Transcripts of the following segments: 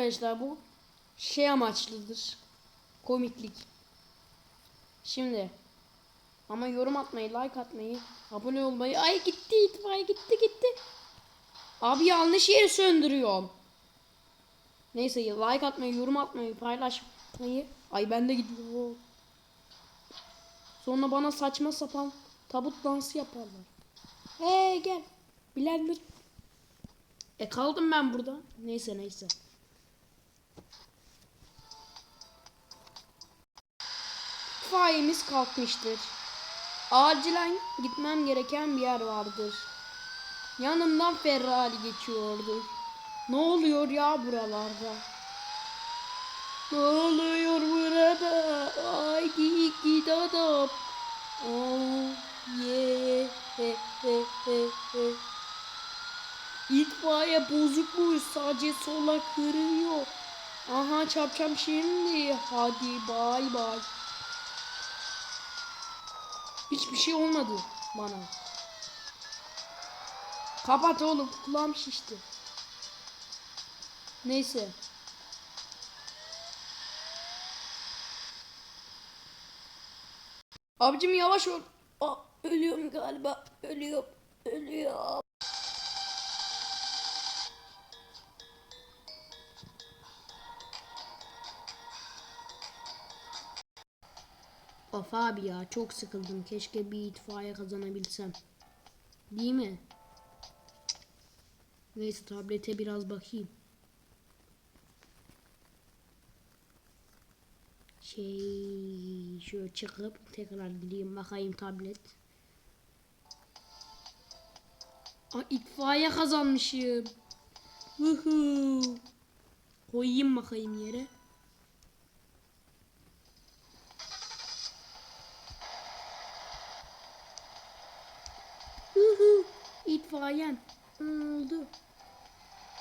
Arkadaşlar bu şey amaçlıdır. Komiklik. Şimdi ama yorum atmayı, like atmayı, abone olmayı. Ay gitti itfaiye gitti gitti. Abi yanlış yeri söndürüyorum. Neyse like atmayı, yorum atmayı, paylaşmayı. Ay bende gidiyor. Sonra bana saçma sapan tabut dansı yaparlar. Hey gel. Blender. E kaldım ben burada. Neyse neyse. İtfaiyemiz kalkmıştır. Acilen gitmem gereken bir yer vardır. Yanımdan Ferrari geçiyordu. Ne oluyor ya buralarda? Ne oluyor burada? Ay git git adam. Oh yeah. He, he, he, he. İtfaiye bozukmuş. Sadece sola kırıyor. Aha çarpacağım şimdi. Hadi bay bay. Hiçbir şey olmadı bana. Kapat oğlum kulağım şişti. Neyse. Abicim yavaş ol. Aa, ölüyorum galiba. Ölüyorum. Ölüyorum. Of abi ya çok sıkıldım. Keşke bir itfaiye kazanabilsem. Değil mi? Neyse tablete biraz bakayım. Şey şöyle çıkıp tekrar gideyim bakayım tablet. Aa, itfaiye kazanmışım. Vuhu. Koyayım bakayım yere. İtfaiyen oldu.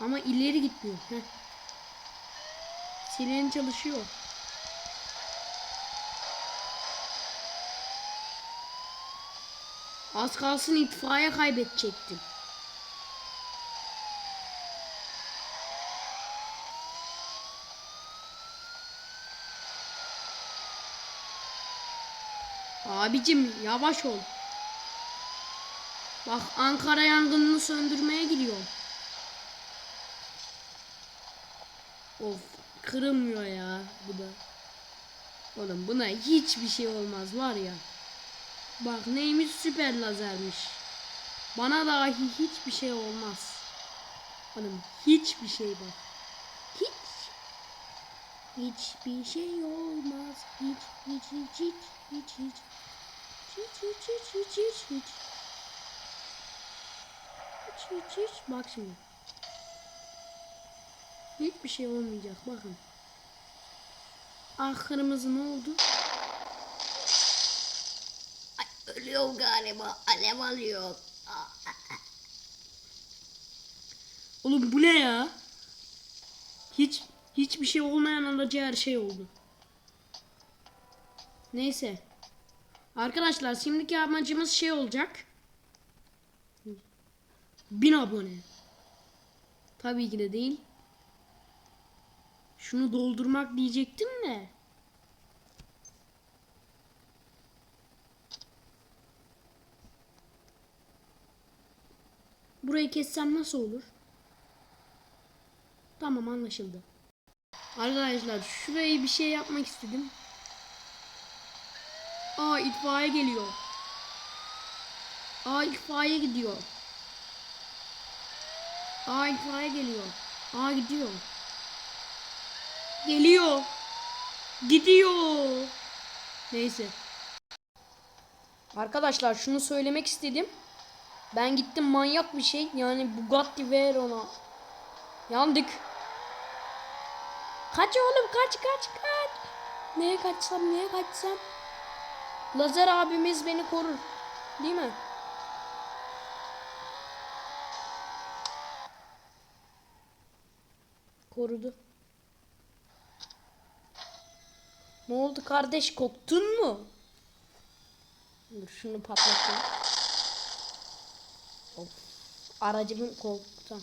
Ama ileri gitmiyor. Heh. Siren çalışıyor. Az kalsın itfaiye kaybedecektim. Abicim yavaş ol. Bak Ankara yangınını söndürmeye gidiyorum. Of kırılmıyor ya bu da. Oğlum buna hiçbir şey olmaz var ya. Bak neymiş süper lazermiş. Bana dahi hiçbir şey olmaz. Oğlum hiçbir şey bak. Hiç. Hiçbir şey olmaz. Hiç hiç hiç hiç hiç hiç. Hiç hiç hiç hiç hiç hiç. Hiç hiç hiç. Bak şimdi. Hiçbir şey olmayacak bakın. Ah kırmızı ne oldu? Ay, ölüyorum galiba. Alev alıyor. Oğlum bu ne ya? Hiç hiçbir şey olmayan alacağı her şey oldu. Neyse. Arkadaşlar şimdiki amacımız şey olacak. 1000 abone. Tabii ki de değil. Şunu doldurmak diyecektim de. Burayı kessem nasıl olur? Tamam anlaşıldı. Arkadaşlar şurayı bir şey yapmak istedim. Aa itfaiye geliyor. Aa itfaiye gidiyor. Aa itfaiye geliyor. Aa gidiyor. Geliyor. Gidiyor. Neyse. Arkadaşlar şunu söylemek istedim. Ben gittim manyak bir şey. Yani Bugatti Veyron'a. Yandık. Kaç oğlum kaç kaç kaç. Neye kaçsam neye kaçsam. Lazer abimiz beni korur. Değil mi? Korudu. Ne oldu kardeş korktun mu? Dur şunu patlatayım. Of. Aracımı korktan.